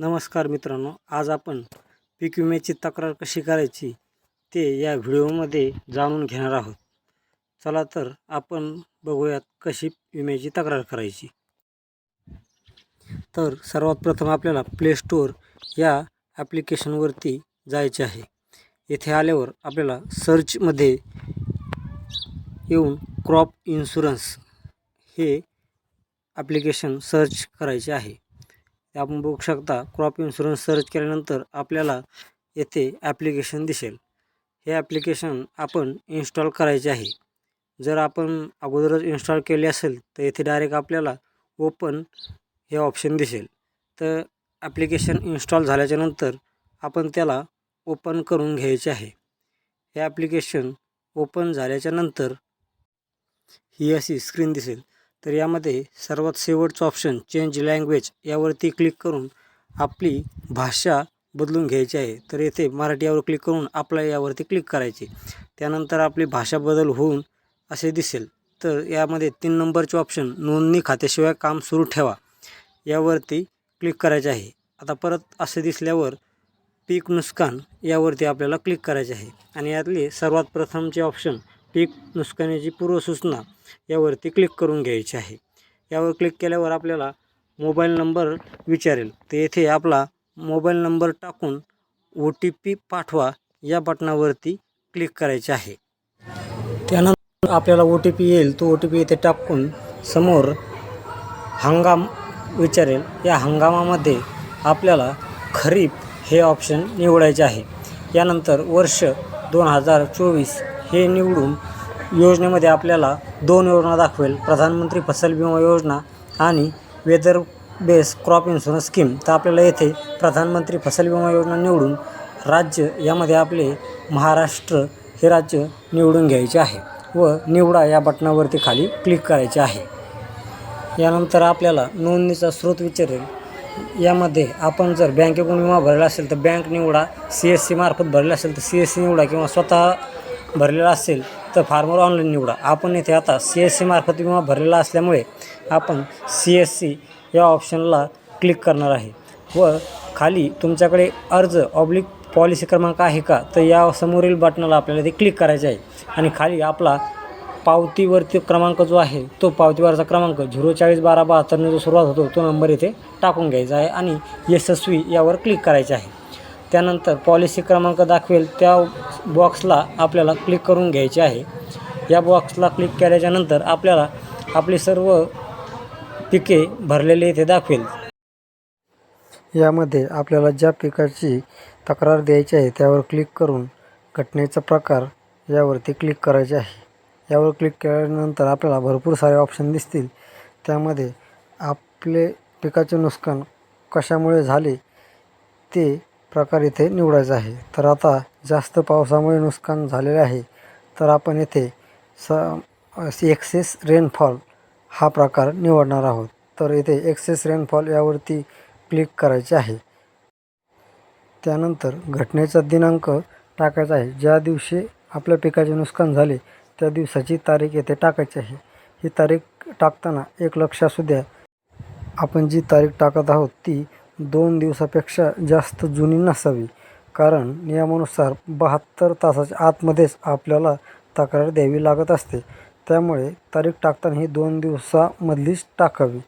नमस्कार मित्रांनो आज आपण पीक विम्याची तक्रार कशी करायची ते या व्हिडिओमध्ये जाणून घेणार आहोत. चला तर आपण बघूयात कशी विम्याची तक्रार करायची. तर सर्वात प्रथम आपल्याला प्ले स्टोअर या ॲप्लिकेशनवरती जायचे आहे. येथे आल्यावर आपल्याला सर्चमध्ये येऊन क्रॉप इन्शुरन्स हे ॲप्लिकेशन सर्च करायचे आहे. आपण बघू शकता. क्रॉप इन्शुरन्स सर्च केल्यानंतर आपल्याला येथे ॲप्लिकेशन दिसेल. हे ॲप्लिकेशन आपण इन्स्टॉल करायचे आहे. जर आपण अगोदरच इन्स्टॉल केले असेल तर येथे डायरेक्ट आपल्याला ओपन हे ऑप्शन दिसेल. तर ॲप्लिकेशन इन्स्टॉल झाल्याच्यानंतर आपण त्याला ओपन करून घ्यायचे आहे. हे ॲप्लिकेशन ओपन झाल्याच्यानंतर ही अशी स्क्रीन दिसेल. तर यामध्ये सर्वात शेवटचं ऑप्शन चेंज लँग्वेज यावरती क्लिक करून आपली भाषा बदलून घ्यायची आहे. तर येथे मराठी यावर क्लिक करून आपला यावरती क्लिक करायचे. त्यानंतर आपली भाषा बदल होऊन असे दिसेल. तर यामध्ये तीन नंबरचे ऑप्शन नोंदणी खात्याशिवाय काम सुरू ठेवा. यावरती क्लिक करायचे आहे. आता परत असे दिसल्यावर पीक नुकसान यावरती आपल्याला क्लिक करायचे आहे. आणि यातले सर्वात प्रथमचे ऑप्शन पीक नुकसानीची पूर्वसूचना यावरती क्लिक करून घ्यायची आहे. यावर क्लिक केल्यावर आपल्याला मोबाईल नंबर विचारेल. तर येथे आपला मोबाईल नंबर टाकून ओ टी पी पाठवा या बटनावरती क्लिक करायचे आहे. त्यानंतर आपल्याला ओ टी पी येईल. तो ओ टी पी येथे टाकून समोर हंगाम विचारेल. या हंगामामध्ये आपल्याला खरीप हे ऑप्शन निवडायचे आहे. यानंतर वर्ष दोन हजार चोवीस हे निवडून योजनेमध्ये आपल्याला दोन योजना दाखवेल. प्रधानमंत्री फसल विमा योजना आणि weather base crop insurance scheme. तर आपल्याला येथे प्रधानमंत्री फसल विमा योजना निवडून राज्य यामध्ये आपले महाराष्ट्र हे राज्य निवडून घ्यायचे आहे व निवडा या बटनावरती खाली क्लिक करायचे आहे. यानंतर आपल्याला नोंदणीचा स्रोत विचारेल. यामध्ये आपण जर बँकेकडून विमा भरला असेल तर बँक निवडा सी एस सी मार्फत भरला असेल तर सी एस सी निवडा किंवा स्वतः भरलेला असेल तर फार्मर ऑनलाईन निवडा. आपण येथे आता सी एस सीमार्फत विमा भरलेला असल्यामुळे आपण सी एस सी या ऑप्शनला क्लिक करणार आहे. व खाली तुमच्याकडे अर्ज ऑब्लिक पॉलिसी क्रमांक आहे का? तर या समोरील बटनाला आपल्याला ते क्लिक करायचे आहे. आणि खाली आपला पावतीवरती क्रमांक जो आहे तो पावतीवरचा क्रमांक झिरो चाळीस बारा बहात्तरने जो सुरुवात होतो तो नंबर इथे टाकून घ्यायचा आहे आणि यशस्वी यावर क्लिक करायचे आहे. त्यानंतर पॉलिसी क्रमांक दाखवेल त्या बॉक्सला आपल्याला क्लिक करून घ्यायचे आहे. या बॉक्सला क्लिक केल्याच्यानंतर आपल्याला आपली सर्व पिके भरलेले इथे दाखवेल. यामध्ये आपल्याला ज्या पिकाची तक्रार द्यायची आहे त्यावर क्लिक करून घटनेचा प्रकार यावरती क्लिक करायचे आहे. यावर क्लिक केल्यानंतर आपल्याला भरपूर सारे ऑप्शन दिसतील. त्यामध्ये आपले पिकाचे नुकसान कशामुळे झाले ते प्रकार इथे निवडायचा आहे. तर आता जास्त पावसामुळे नुकसान झालेले आहे. तर आपण येथे स एक्सेस रेनफॉल हा प्रकार निवडणार आहोत. तर इथे एक्सेस रेनफॉल यावरती क्लिक करायचे आहे. त्यानंतर घटनेचा दिनांक टाकायचा आहे. ज्या दिवशी आपल्या पिकाचे नुकसान झाले त्या दिवसाची तारीख येथे टाकायची आहे. ही तारीख टाकताना एक लक्ष असू द्या. आपण जी तारीख टाकत आहोत ती दोन दिवसापेक्षा जास्त जुनी नसावी. कारण नियमानुसार बहात्तर तासाच्या आतमध्येच आपल्याला तक्रार द्यावी लागत असते. त्यामुळे तारीख टाकताना ही दोन दिवसामधलीच टाकावी.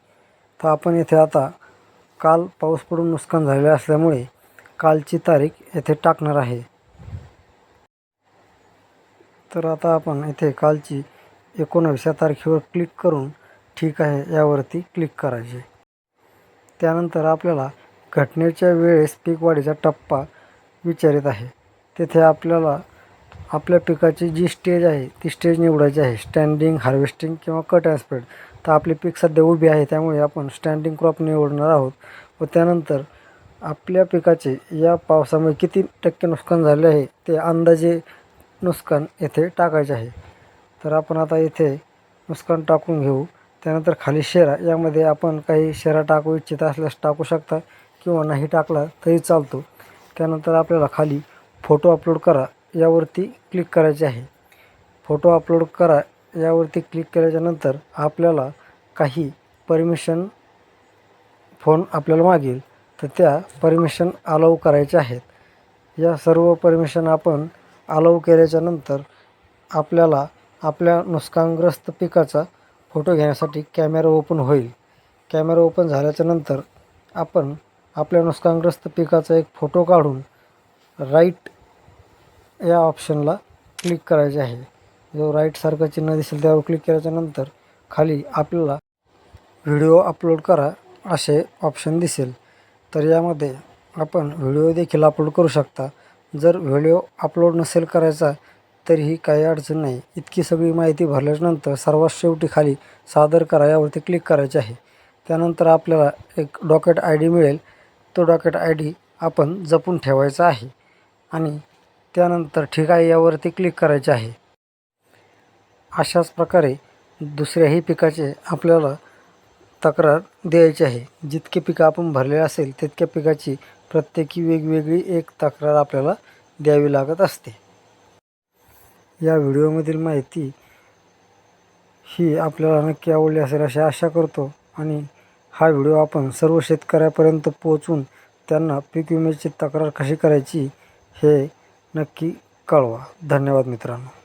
तर आपण येथे आता काल पाऊस पडून नुकसान झालेले असल्यामुळे कालची तारीख येथे टाकणार आहे. तर आता आपण येथे कालची एकोणावीसच्या तारखेवर क्लिक करून ठीक आहे यावरती क्लिक करायचे. त्यानंतर आपल्याला घटनेच्या वेळेस पीक वाढीचा टप्पा विचारित आहे. तेथे आपल्याला आपल्या पिकाची जी स्टेज आहे ती स्टेज निवडायची आहे. स्टँडिंग हार्वेस्टिंग किंवा कट अँड स्प्रेड. तर आपले पीक सध्या उभी आहे त्यामुळे आपण स्टँडिंग क्रॉप निवडणार आहोत. व त्यानंतर आपल्या पिकाचे या पावसामुळे किती टक्के नुकसान झाले आहे ते अंदाजे नुकसान येथे टाकायचे आहे. तर आपण आता येथे नुकसान टाकून घेऊ. त्यानंतर खाली शेरा. यामध्ये आपण काही शेरा टाकू इच्छित असल्यास टाकू शकता. किंवा नाही टाकला तरी चालतो. त्यानंतर आपल्याला खाली फोटो अपलोड करा यावरती क्लिक करायचे आहे. फोटो अपलोड करा यावरती क्लिक केल्याच्यानंतर आपल्याला काही परमिशन फोन आपल्याला मागेल. तर त्या परमिशन अलाव करायच्या आहेत. या सर्व परमिशन आपण अलाव केल्याच्यानंतर आपल्याला आपल्या नुकसानग्रस्त पिकाचा फोटो घेण्यासाठी कॅमेरा ओपन होईल. कॅमेरा ओपन झाल्याच्यानंतर आपण आपल्या नुकसानग्रस्त पिकाचा एक फोटो काढून राईट या ऑप्शनला क्लिक करायचे आहे. जो राईटसारखं चिन्ह दिसेल त्यावर क्लिक केल्याच्यानंतर खाली आपल्याला व्हिडिओ अपलोड करा असे ऑप्शन दिसेल. तर यामध्ये आपण व्हिडिओ देखील अपलोड करू शकता. जर व्हिडिओ अपलोड नसेल करायचा तरीही काही अडचण नाही. इतकी सगळी माहिती भरल्यानंतर सर्वात शेवटी खाली सादर करा यावरती क्लिक करायचे आहे. त्यानंतर आपल्याला एक डॉकेट आय डी मिळेल. तो डॉकेट आय डी आपण जपून ठेवायचा आहे. आणि त्यानंतर ठीक आहे यावरती क्लिक करायचे आहे. अशाच प्रकारे दुसऱ्याही पिकाचे आपल्याला तक्रार द्यायची आहे. जितके पिकं आपण भरले असेल तितक्या पिकाची प्रत्येकी वेगवेगळी एक तक्रार आपल्याला द्यावी लागत असते. या व्हिडिओमधील माहिती ही आपल्याला नक्की आवडली असेल अशी आशा करतो. आणि हा व्हिडिओ आपण सर्व शेतकऱ्यापर्यंत पोहोचून त्यांना पीक विम्याची तक्रार कशी करायची हे नक्की कळवा. धन्यवाद मित्रांनो.